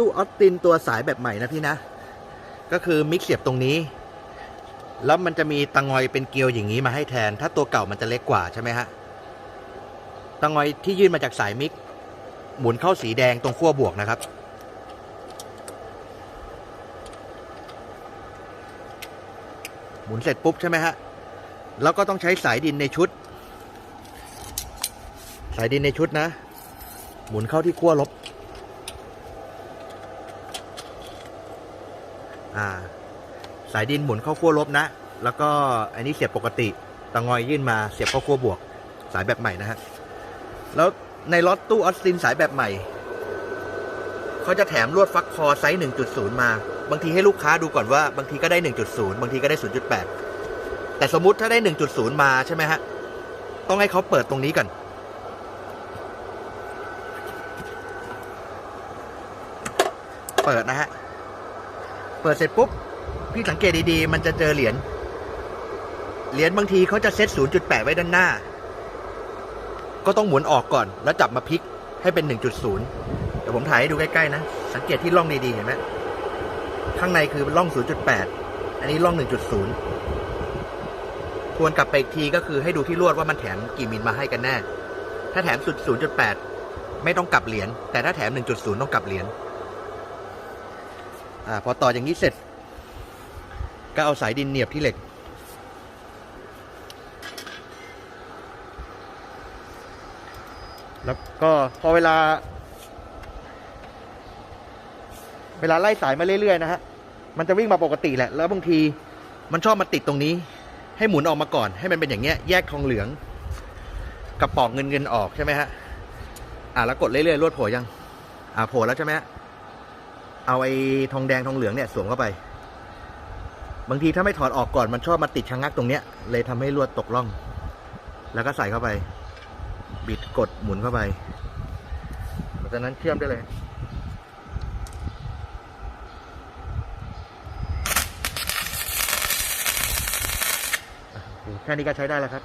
ตู้ออสตินตัวสายแบบใหม่นะพี่นะ ก็คือมิกเสียบตรงนี้ แล้วมันจะมีตังอยเป็นเกลียวอย่างนี้มาให้แทน ถ้าตัวเก่ามันจะเล็กกว่าใช่ไหมฮะตังงอยที่ยื่นมาจากสายมิก หมุนเข้าสีแดงตรงขั้วบวกนะครับ หมุนเสร็จปุ๊บใช่ไหมฮะแล้วก็ต้องใช้สายดินในชุด สายดินในชุดนะ หมุนเข้าที่ขั้วลบ อ่า สายดินหมุนเข้าขั้วลบนะ แล้วก็อันนี้เสียบปกติตะงอยยื่นมาเสียบเข้าขั้วบวก สายแบบใหม่นะฮะ แล้วในล็อตตู้ออสตินสายแบบใหม่เขาจะแถมลวดฟักคอไซส์ 1.0 มา บางทีให้ลูกค้าดูก่อนว่าบางทีก็ได้ 1.0 บางทีก็ได้ 0.8 แต่สมมติถ้าได้ 1.0 มาใช่ไหมฮะ ต้องให้เขาเปิดตรงนี้ก่อนเปิดนะฮะ เปิดเสร็จปุ๊บ พี่สังเกตดีๆ มันจะเจอเหรียญ เหรียญบางทีเขาจะเซต 0.8 ไว้ด้านหน้า ก็ต้องหมุนออกก่อน แล้วจับมาพลิกให้เป็น 1.0 เดี๋ยวผมถ่ายให้ดูใกล้ๆนะ สังเกตที่ร่องดีๆ เห็นไหมข้างในคือร่อง 0.8 อันนี้ร่อง 1.0ทวนกลับไปอีกทีก็คือให้ดูที่ลวดว่ามันแถมกี่มิลมาให้กันแน่ ถ้าแถมสุด 0.8 ไม่ต้องกลับเหรียญ แต่ถ้าแถม 1.0 ต้องกลับเหรียญ อ่าพอต่ออย่างนี้เสร็จ ก็เอาสายดินเหนียบที่เหล็ก แล้วก็พอเวลา เวลาไล่สายมาเรื่อยๆนะฮะ มันจะวิ่งมาปกติแหละ แล้วบางทีมันชอบมาติดตรงนี้ ให้หมุนออกมาก่อน ให้มันเป็นอย่างเงี้ย แยกทองเหลือง กับปอกเงินเงินออกใช่ไหมฮะ อ่าแล้วกดเรื่อยๆรวดโผล่ยัง อ่าโผล่แล้วใช่ไหมฮะ เอาไอ้ทองแดงทองเหลืองเนี่ยสวมเข้าไป บางทีถ้าไม่ถอดออกก่อนมันชอบมาติดชะงักตรงเนี้ย เลยทำให้ลวดตกล่อง แล้วก็ใส่เข้าไป บิดกดหมุนเข้าไปหลังจากนั้นเชื่อมได้เลยแค่นี้ก็ใช้ได้แล้วครับ